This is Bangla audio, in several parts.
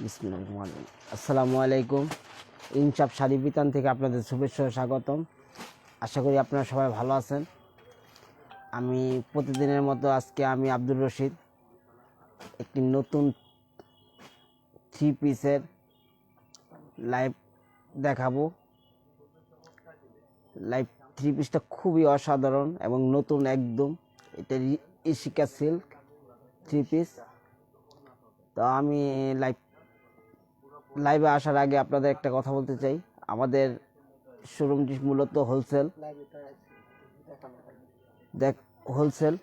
আসসালামু আলাইকুম ইনসাফ শাড়ি বিতান থেকে আপনাদের শুভেচ্ছা স্বাগতম। আশা করি আপনারা সবাই ভালো আছেন। আমি প্রতিদিনের মতো আজকে আমি আব্দুর রশিদ, একটি নতুন থ্রি পিসের লাইভ দেখাবো। লাইভ থ্রি পিসটা খুবই অসাধারণ এবং নতুন একদম। এটা ইশিকা সিল্ক থ্রি পিস তো আমি লাইভ লাইভে আসার আগে আপনাদের একটা কথা বলতে চাই। আমাদের শোরুমটি মূলত হোলসেল দেখ হোলসেল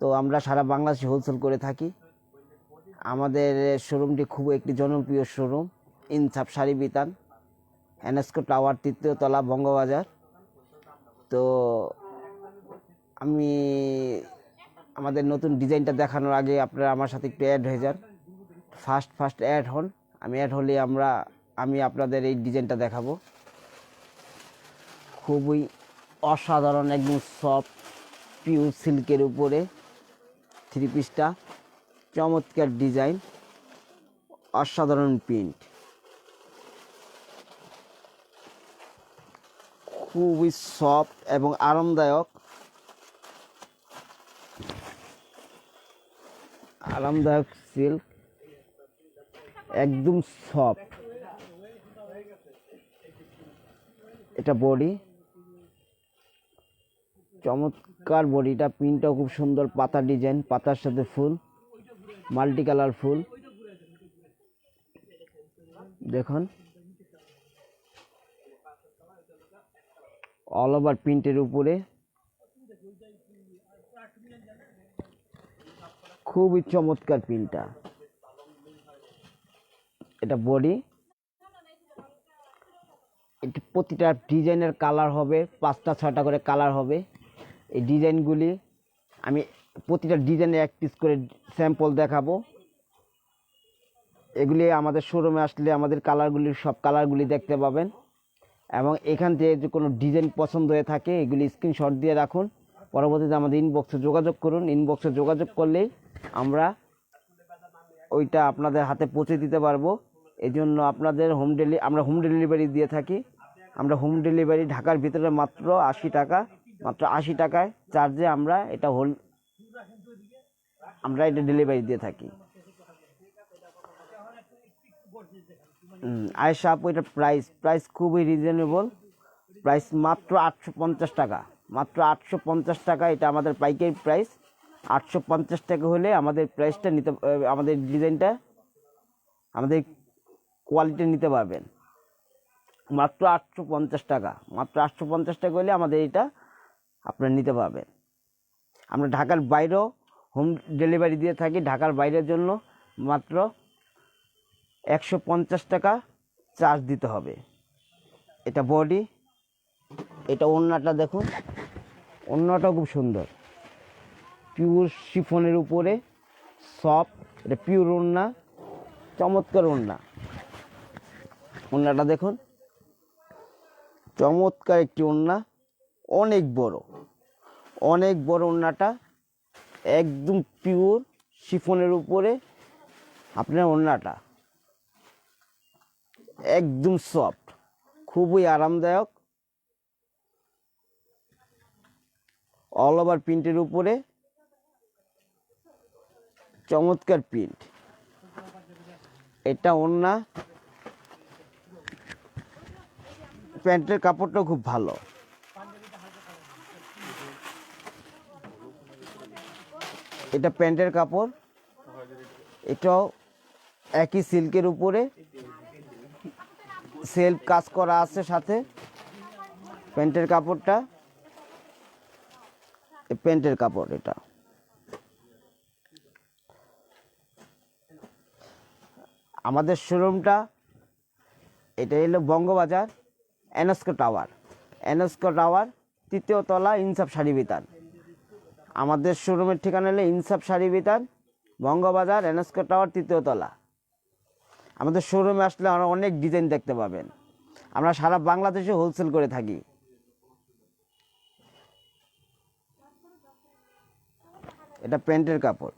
তো আমরা সারা বাংলাদেশে হোলসেল করে থাকি। আমাদের শোরুমটি খুব একটি জনপ্রিয় শোরুম ইনসাফ শাড়ি বিতান এনএসকো টাওয়ার তৃতীয় তলা, বঙ্গবাজার। তো আমি আমাদের নতুন ডিজাইনটা দেখানোর আগে আপনারা আমার সাথে একটু অ্যাড হয়ে যান। ফার্স্ট ফার্স্ট অ্যাড হন। আমি অ্যাড হলে আমরা, আমি আপনাদের এই ডিজাইনটা দেখাবো। খুবই অসাধারণ, একদম সফট পিউ সিল্কের উপরে থ্রি পিসটা চমৎকার ডিজাইন অসাধারণ প্রিন্ট খুবই সফট এবং আরামদায়ক। আরামদায়ক সিল্ক একদম সফট। এটা বডি। চমৎকার বডিটা, প্রিন্টটাও খুব সুন্দর, পাতা ডিজাইন, পাতার সাথে ফুল মাল্টি কালার ফুল। দেখুন। অল ওভার প্রিন্টের উপরে। খুবই চমৎকার প্রিন্টটা এটা বডি। প্রতিটা ডিজাইনের কালার হবে, পাঁচটা, ছয়টা করে কালার হবে। এই ডিজাইনগুলি আমি প্রতিটা ডিজাইনে এক পিস করে স্যাম্পল দেখাবো। এগুলি আমাদের শোরুমে আসলে আমাদের কালারগুলি, সব কালারগুলি দেখতে পাবেন। এবং এখান থেকে যে কোনো ডিজাইন পছন্দ হয়ে থাকে, এগুলি স্ক্রিনশট দিয়ে রাখুন। পরবর্তীতে আমাদের ইনবক্সে যোগাযোগ করুন। ইনবক্সে যোগাযোগ করলেই আমরা ওইটা আপনাদের হাতে পৌঁছে দিতে পারব। এই জন্য আপনাদের হোম ডেলি আমরা হোম ডেলিভারি দিয়ে থাকি। আমরা হোম ডেলিভারি ঢাকার ভিতরে মাত্র আশি টাকা, মাত্র আশি টাকায় চার্জে আমরা এটা হোল আমরা এটা ডেলিভারি দিয়ে থাকি। আয়েশা আপু, এটা প্রাইস প্রাইস খুবই রিজনেবল প্রাইস মাত্র আটশো পঞ্চাশ টাকা। মাত্র আটশো পঞ্চাশ টাকা এটা আমাদের পাইকারি প্রাইস আটশো পঞ্চাশ টাকা হলে আমাদের প্রাইসটা নিতে আমাদের ডিজাইনটা আমাদের কোয়ালিটি নিতে পারবেন। মাত্র আটশো পঞ্চাশ টাকা। মাত্র আটশো পঞ্চাশ টাকা হলে আমাদের এটা আপনারা নিতে পারবেন। আমরা ঢাকার বাইরেও হোম ডেলিভারি দিয়ে থাকি। ঢাকার বাইরের জন্য মাত্র একশো পঞ্চাশ টাকা চার্জ দিতে হবে। এটা বডি, এটা ওড়নাটা দেখুন। ওড়নাটাও খুব সুন্দর। পিওর শিফনের উপরে সফট, এটা পিওর ওড়না, চমৎকার ওড়না। ওড়নাটা দেখুন। চমৎকার একটি ওড়না অনেক বড় অনেক বড় ওড়নাটা একদম পিওর শিফনের উপরে আপনার ওড়নাটা একদম সফট খুবই আরামদায়ক। অল ওভার প্রিন্টের উপরে চমৎকার প্রিন্ট এটা ওড়না প্যান্টের কাপড়টাও খুব ভালো। এটা প্যান্টের কাপড়। এটাও একই সিল্কের উপরে। সেলফ কাজ করা আছে সাথে প্যান্টের কাপড়টা। প্যান্টের কাপড় এটা। আমাদের শোরুমটা, এটা এলো Bangabazar. Ensco tower. Ensco tower, তৃতীয় তলা ইনসাফ শাড়ি বিতান। আমাদের শোরুমের ঠিকানা হলো ইনসাফ শাড়ি বিতান, বঙ্গবাজার এনস্কো টাওয়ার, তৃতীয় তলা। আমাদের শোরুমে আসলে আমরা অনেক ডিজাইন দেখতে পাবেন। আমরা সারা বাংলাদেশে হোলসেল করে থাকি। এটা প্যান্টের কাপড়।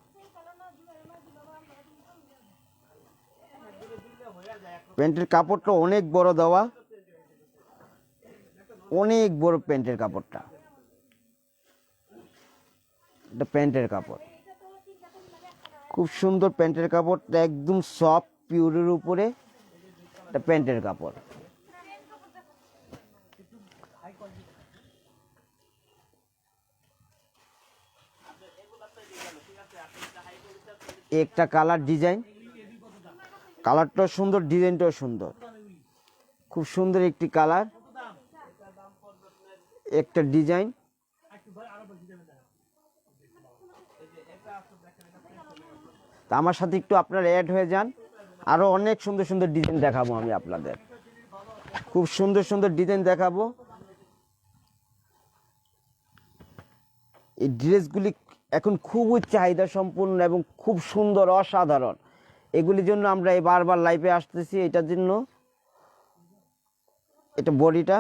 প্যান্টের কাপড়টা অনেক বড় দেওয়া। অনেক বড় প্যান্টের কাপড়টা। এটা প্যান্টের কাপড়। খুব সুন্দর প্যান্টের কাপড়টা একদম সফট, পিওরের উপরে এটা প্যান্টের কাপড়। একটা কালার ডিজাইন। কালারটাও সুন্দর, ডিজাইনটাও সুন্দর। খুব সুন্দর একটি কালার। একটা ডিজাইন। তা আমার সাথে একটু আপনারা অ্যাড হয়ে যান। আরও অনেক সুন্দর সুন্দর ডিজাইন দেখাবো আমি আপনাদের। খুব সুন্দর সুন্দর ডিজাইন দেখাবো। এই ড্রেসগুলি এখন খুবই চাহিদা সম্পূর্ণ এবং খুব সুন্দর, অসাধারণ। এগুলির জন্য আমরা এই বারবার লাইফে আসতেছি, এটার জন্য। এটা বডিটা।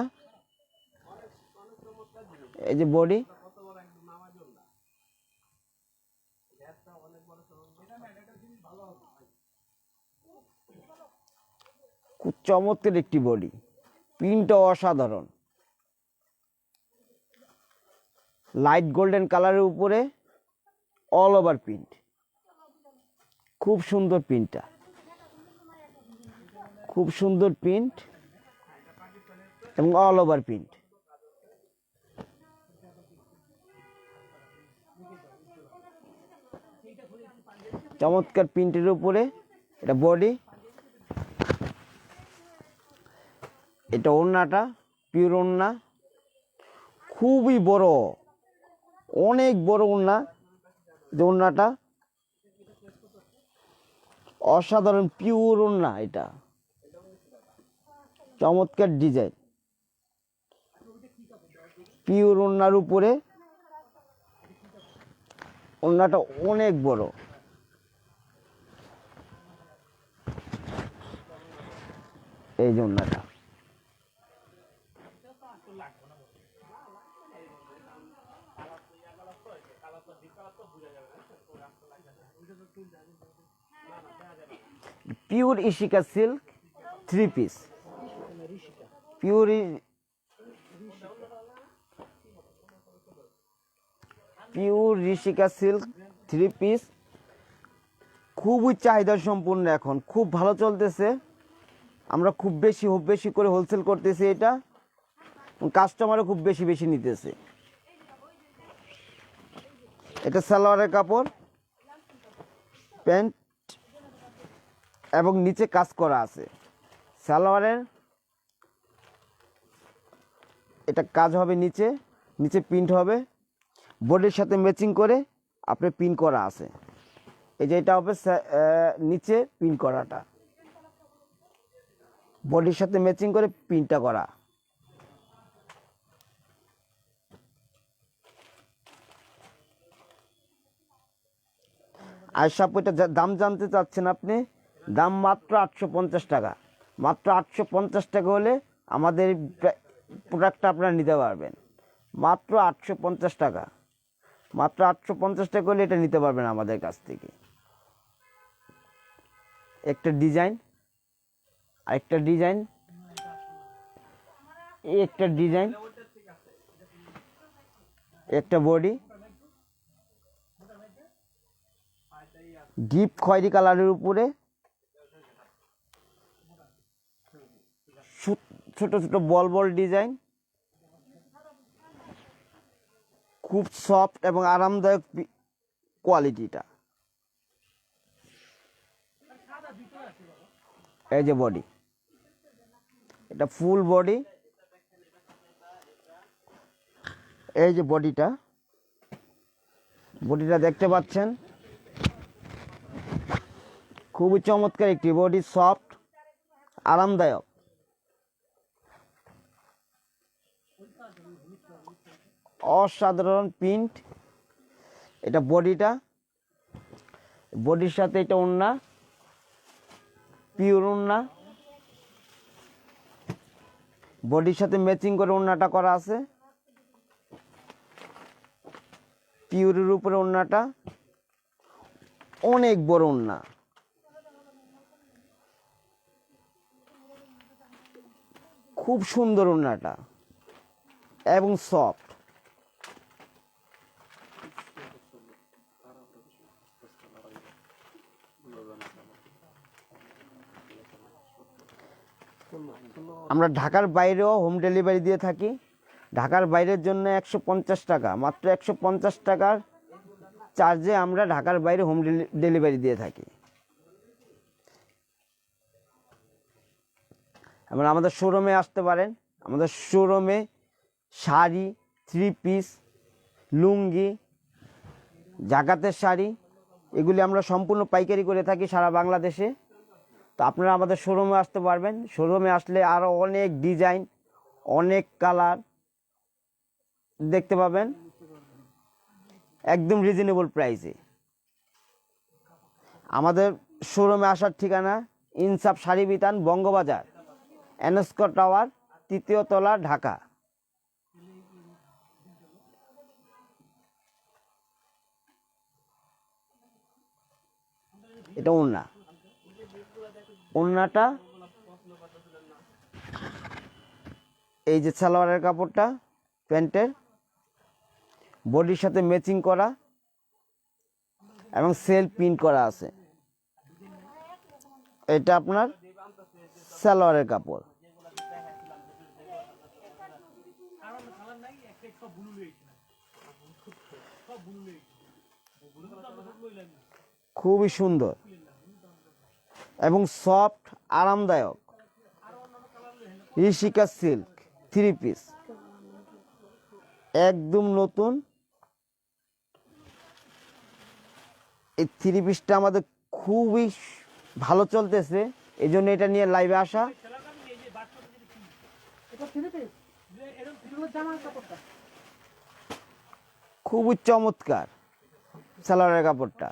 এই যে বডি খুব চমৎকার একটি বডি প্রিন্টটা অসাধারণ। লাইট গোল্ডেন কালারের উপরে অল ওভার প্রিন্ট খুব সুন্দর প্রিন্টটা খুব সুন্দর প্রিন্ট এবং অল ওভার প্রিন্ট চমৎকার প্রিন্টের উপরে এটা বডি, এটা ওড়নাটা, পিওর ওড়না, খুবই বড়, অনেক বড় ওড়না যে ওড়নাটা। অসাধারণ পিওর ওড়না এটা। চমৎকার ডিজাইন। পিওর ওড়নার উপরে ওড়নাটা অনেক বড়। এই যে ওড়নাটা pure Ishika silk three piece pure pure Rishika silk three piece খুবই চাহিদা সম্পূর্ণ এখন, খুব ভালো চলতেছে। আমরা খুব বেশি খুব বেশি করে হোলসেল করতেছি এটা। কাস্টমারও খুব বেশি বেশি নিতেছে। এটা সালোয়ারের কাপড়, প্যান্ট, এবং নিচে কাজ করা আছে। সালোয়ারের, এটা কাজ হবে নিচে নিচে প্রিন্ট হবে। বোর্ডের সাথে ম্যাচিং করে আপনি প্রিন্ট করা আছে। এই যে এটা হবে নিচে প্রিন্ট করাটা। বডির সাথে ম্যাচিং করে পিনটা করা। আর সব ওইটা দাম জানতে চাচ্ছেন আপনি, দাম মাত্র আটশো পঞ্চাশ টাকা। মাত্র আটশো পঞ্চাশ টাকা হলে আমাদের প্রোডাক্টটা আপনারা নিতে পারবেন। মাত্র আটশো পঞ্চাশ টাকা। মাত্র আটশো পঞ্চাশ টাকা হলে এটা নিতে পারবেন আমাদের কাছ থেকে। একটা ডিজাইন। আরেকটা ডিজাইন। একটা ডিজাইন। একটা বডি। ডিপ খয়েরি কালারের উপরে ছোট ছোট বল বল ডিজাইন। খুব সফট এবং আরামদায়ক কোয়ালিটিটা। এই যে বডি। এটা ফুল বডি এই যে বডিটা বডিটা দেখতে পাচ্ছেন? খুবই চমৎকার একটি বডি সফট আরামদায়ক। অসাধারণ প্রিন্ট এটা বডিটা বডির সাথে এটা ওড়না। পিওর ওড়না। বডির সাথে ম্যাচিং করে ওড়নাটা করা আছে। পিউরের উপরে ওড়নাটা। অনেক বড় ওড়না। খুব সুন্দর ওড়নাটা। এবং সফট আমরা ঢাকার বাইরেও হোম ডেলিভারি দিয়ে থাকি। ঢাকার বাইরের জন্য একশো পঞ্চাশ টাকা, মাত্র একশো পঞ্চাশ টাকার চার্জে আমরা ঢাকার বাইরে হোম ডেলিভারি দিয়ে থাকি। এবার আমাদের শোরুমে আসতে পারেন। আমাদের শোরুমে শাড়ি থ্রি পিস লুঙ্গি, জাকাতের শাড়ি, এগুলি আমরা সম্পূর্ণ পাইকারি করে থাকি সারা বাংলাদেশে। তো আপনারা আমাদের শোরুমে আসতে পারবেন। শোরুমে আসলে আরও অনেক ডিজাইন অনেক কালার দেখতে পাবেন। একদম রিজনেবল প্রাইসে আমাদের শোরুমে আসার ঠিকানা ইনসাফ শাড়ি বিতান, বঙ্গবাজার এনস্কো টাওয়ার তৃতীয় তলা, ঢাকা। এটা ওড়না। ওড়নাটা। এই যে সালোয়ারের কাপড়টা, প্যান্টের। বডির সাথে ম্যাচিং করা এবং সেল প্রিন্ট করা আছে। এটা আপনার সালোয়ারের কাপড়। খুবই সুন্দর। এবং সফট আরামদায়ক। ঋষিকা সিল্ক থ্রি পিস একদম নতুন। এই থ্রি পিসটা আমাদের খুবই ভালো চলতেছে। এই জন্য এটা নিয়ে লাইভে আসা। খুবই চমৎকার। সালোয়ারের কাপড়টা।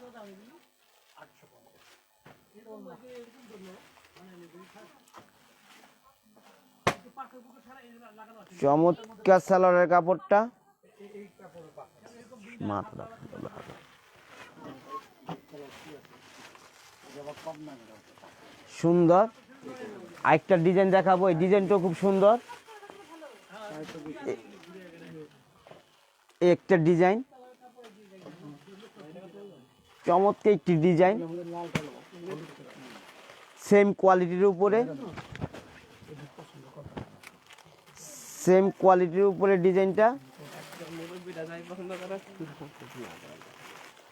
চমৎকার সালোয়ারের কাপড়টা। সুন্দর। আরেকটা ডিজাইন দেখাবো, এই ডিজাইনটাও খুব সুন্দর। একটা ডিজাইন চমৎকার একটি ডিজাইন সেম কোয়ালিটির উপরে। সেম কোয়ালিটির উপরে ডিজাইনটা?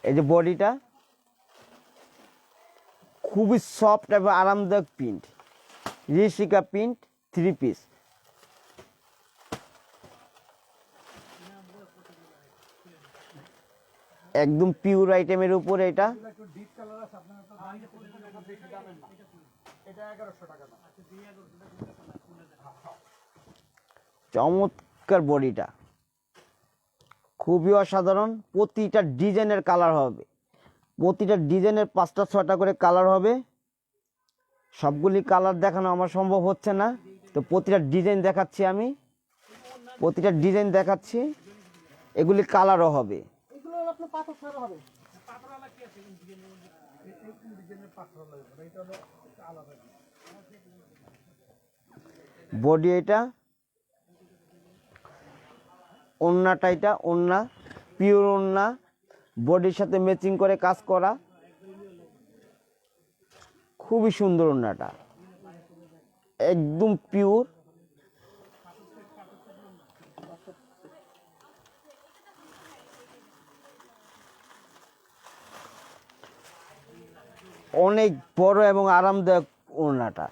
এই যে বডিটা? খুবই সফট এবং আরামদায়ক print Rishika print three piece একদম পিওর আইটেমের উপরে এটা। চমৎকার বডিটা। খুবই অসাধারণ। প্রতিটা ডিজাইনের কালার হবে। প্রতিটা ডিজাইনের পাঁচটা ছটা করে কালার হবে। সবগুলি কালার দেখানো আমার সম্ভব হচ্ছে না। তো প্রতিটা ডিজাইন দেখাচ্ছি আমি। প্রতিটা ডিজাইন দেখাচ্ছি। এগুলি কালারও হবে। বডি এটা। ওন্নাটা এটা ওন্না পিওর ওন্না বডির সাথে ম্যাচিং করে কাজ করা। খুবই সুন্দর ওন্নাটা একদম পিওর। অনেক বড় এবং আরামদায়ক ওড়নাটা।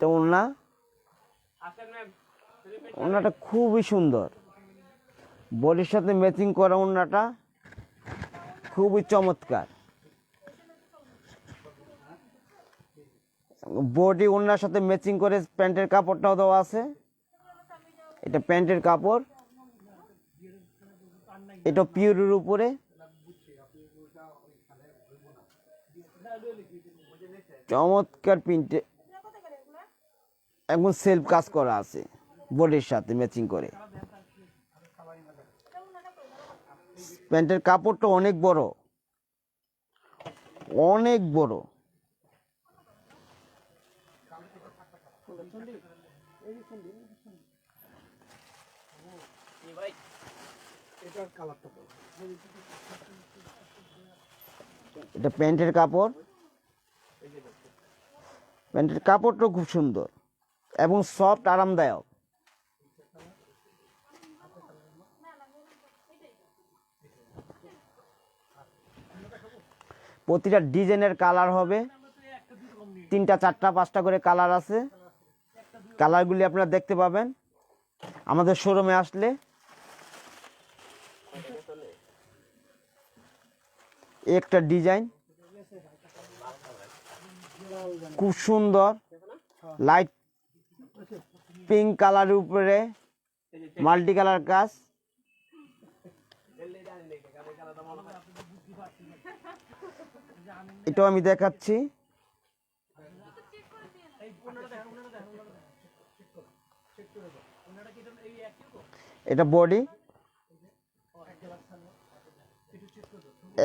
তো ওড়না। ওড়নাটা খুবই সুন্দর। বডির সাথে ম্যাচিং করা ওড়নাটা খুবই চমৎকার। বডি ওড়নার সাথে ম্যাচিং করে প্যান্টের কাপড়টাও দেওয়া আছে। এটা প্যান্টের কাপড়। এটা পিওরের উপরে। চমৎকার প্রিন্টে একদম সেলফ কাজ করা আছে বডির সাথে ম্যাচিং করে। প্যান্টের কাপড়টা অনেক বড়। অনেক বড়। এটা প্যান্টের কাপড়। প্যান্টের কাপড়টাও খুব সুন্দর। এবং সফট আরামদায়ক। প্রতিটা ডিজাইনের কালার হবে। তিনটা, চারটা, পাঁচটা করে কালার আছে। কালারগুলি আপনারা দেখতে পাবেন। আমাদের শোরুমে আসলে একটা ডিজাইন। খুব সুন্দর, লাইট পিঙ্ক কালারের উপরে, মাল্টি কালার কাজ। এটাও আমি দেখাচ্ছি। এটা বডি।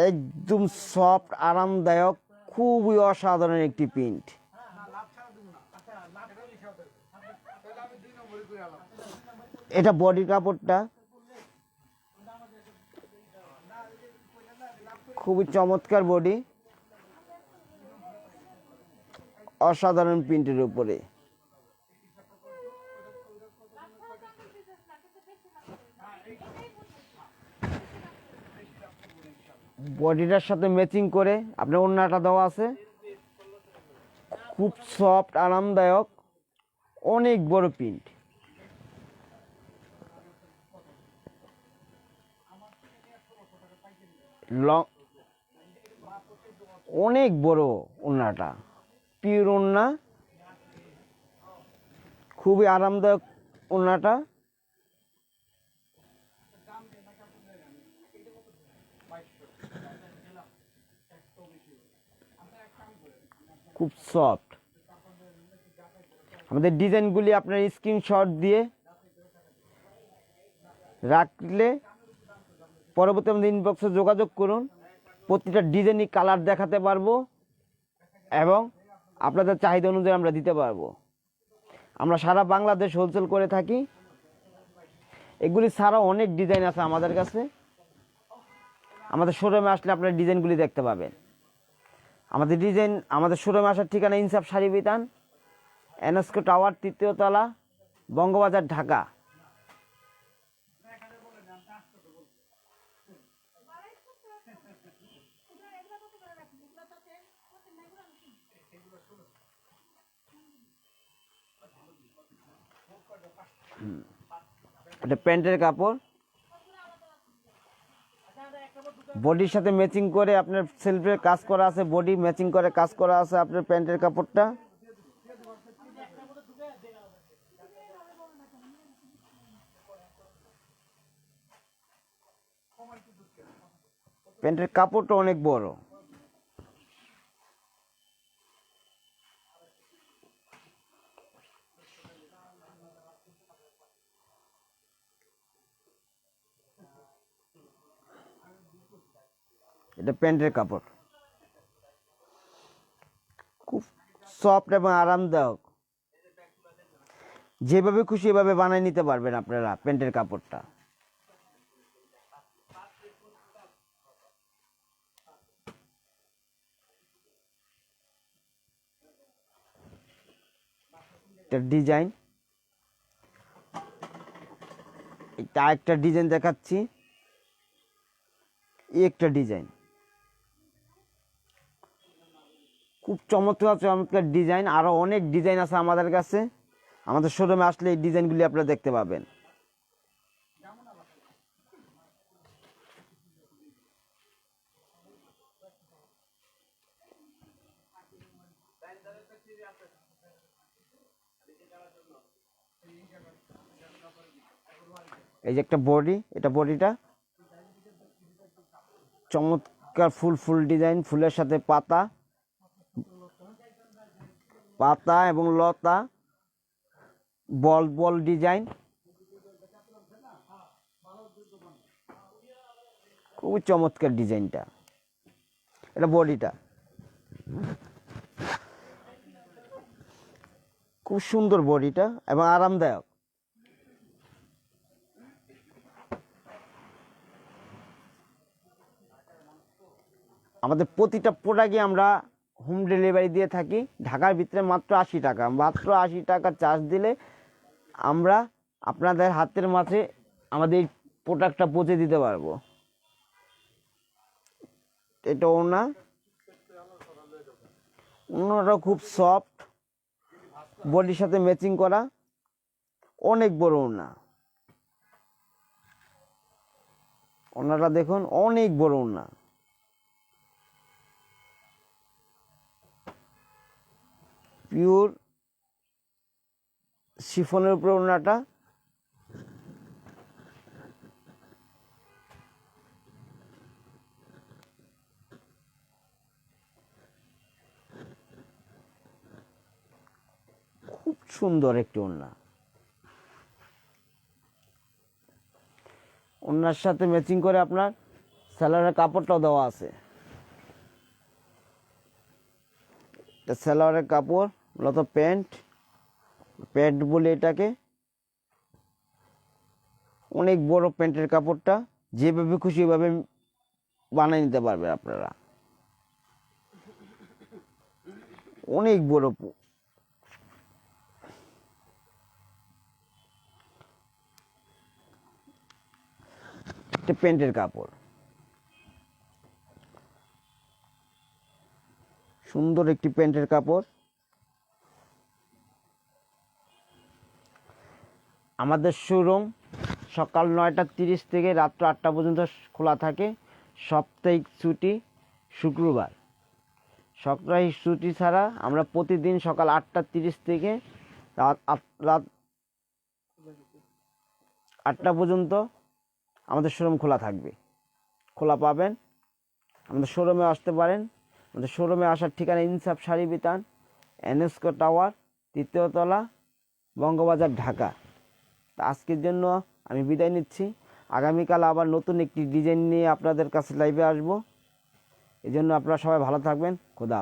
একদম সফট, আরামদায়ক, খুবই অসাধারণ একটি প্রিন্ট। এটা বডি কাপড়টা। খুবই চমৎকার বডি। অসাধারণ প্রিন্টের উপরে। বডিটার সাথে ম্যাচিং করে আপনার ওড়নাটা দেওয়া আছে। খুব সফট, আরামদায়ক, অনেক বড় প্রিন্ট। লং, অনেক বড় ওড়নাটা। পিওর ওড়না, খুবই আরামদায়ক ওড়নাটা। খুব সফট। আমাদের ডিজাইনগুলি আপনার স্ক্রিনশট দিয়ে রাখলে পরবর্তী আমাদের ইনবক্সে যোগাযোগ করুন। প্রতিটা ডিজাইনই কালার দেখাতে পারব এবং আপনাদের চাহিদা অনুযায়ী আমরা দিতে পারব। আমরা সারা বাংলাদেশ হোলসেল করে থাকি। এগুলি ছাড়াও অনেক ডিজাইন আছে আমাদের কাছে। আমাদের শোরুমে আসলে আপনার ডিজাইনগুলি দেখতে পাবেন। আমাদের ডিজাইন আমাদের শোরুমে আসার ঠিকানা ইনসাফ শাড়ি বিতান এনএসকো টাওয়ার তৃতীয় তলা, বঙ্গবাজার, ঢাকা। এটা প্যান্টের কাপড়। বডির সাথে ম্যাচিং করে আপনার সেলফের কাজ করা আছে বডি ম্যাচিং করে কাজ করা আছে আপনার প্যান্টের কাপড়টা। প্যান্টের কাপড়টা অনেক বড়। এটা প্যান্টের কাপড়। খুব সফট এবং আরামদায়ক। যেভাবে খুশি এভাবে বানিয়ে নিতে পারবেন আপনারা প্যান্টের কাপড়টা। এটা ডিজাইন। এটা একটা ডিজাইন দেখাচ্ছি। একটা ডিজাইন। খুব চমৎকার চমৎকার ডিজাইন আরও অনেক ডিজাইন আছে আমাদের কাছে। আমাদের শোরুমে আসলে এই ডিজাইনগুলি আপনারা দেখতে পাবেন। এই যে একটা বডি এটা বডিটা চমৎকার ফুল ফুল ডিজাইন ফুলের সাথে পাতা। পাতা এবং লতা, বল বল ডিজাইন। খুবই চমৎকার ডিজাইনটা। এটা বডিটা। খুব সুন্দর বডিটা এবং আরামদায়ক। আমাদের প্রতিটা প্রোডাক্টই আমরা হোম ডেলিভারি দিয়ে থাকি। ঢাকার ভিতরে মাত্র আশি টাকা। মাত্র আশি টাকা চার্জ দিলে আমরা আপনাদের হাতের মাঝে আমাদের প্রোডাক্টটা পৌঁছে দিতে পারব। এটা ওনা ওনাটা খুব সফট। বডির সাথে ম্যাচিং করা। অনেক বড় ওনা ওনাটা দেখুন, অনেক বড় ওনা পিওর শিফনের উপরে ওনাটা খুব সুন্দর একটি ওড়না। ওড়নার সাথে ম্যাচিং করে আপনার স্যালোয়ারের কাপড়টাও দেওয়া আছে। স্যালোয়ারের কাপড়। মূলত প্যান্ট প্যান্ট বলে এটাকে। অনেক বড় প্যান্টের কাপড়টা যেভাবে খুশি এভাবে বানিয়ে নিতে পারবেন আপনারা। অনেক বড় একটা প্যান্টের কাপড়। সুন্দর একটি প্যান্টের কাপড়। আমাদের শোরুম সকাল নয়টা তিরিশ থেকে রাত্র আটটা পর্যন্ত খোলা থাকে। সাপ্তাহিক ছুটি শুক্রবার। সপ্তাহিক ছুটি ছাড়া আমরা প্রতিদিন সকাল আটটা তিরিশ থেকে রাত রাত আটটা পর্যন্ত আমাদের শোরুম খোলা থাকবে। খোলা পাবেন। আমাদের শোরুমে আসতে পারেন। আমাদের শোরুমে আসার ঠিকানা ইনসাফ শাড়ি বিতান এনএসকো টাওয়ার তৃতীয়তলা বঙ্গবাজার, ঢাকা। তা আজকের জন্য আমি বিদায় নিচ্ছি। আগামীকাল আবার নতুন একটি ডিজাইন নিয়ে আপনাদের কাছে লাইভে আসব। এজন্য জন্য আপনারা সবাই ভালো থাকবেন। খোদা।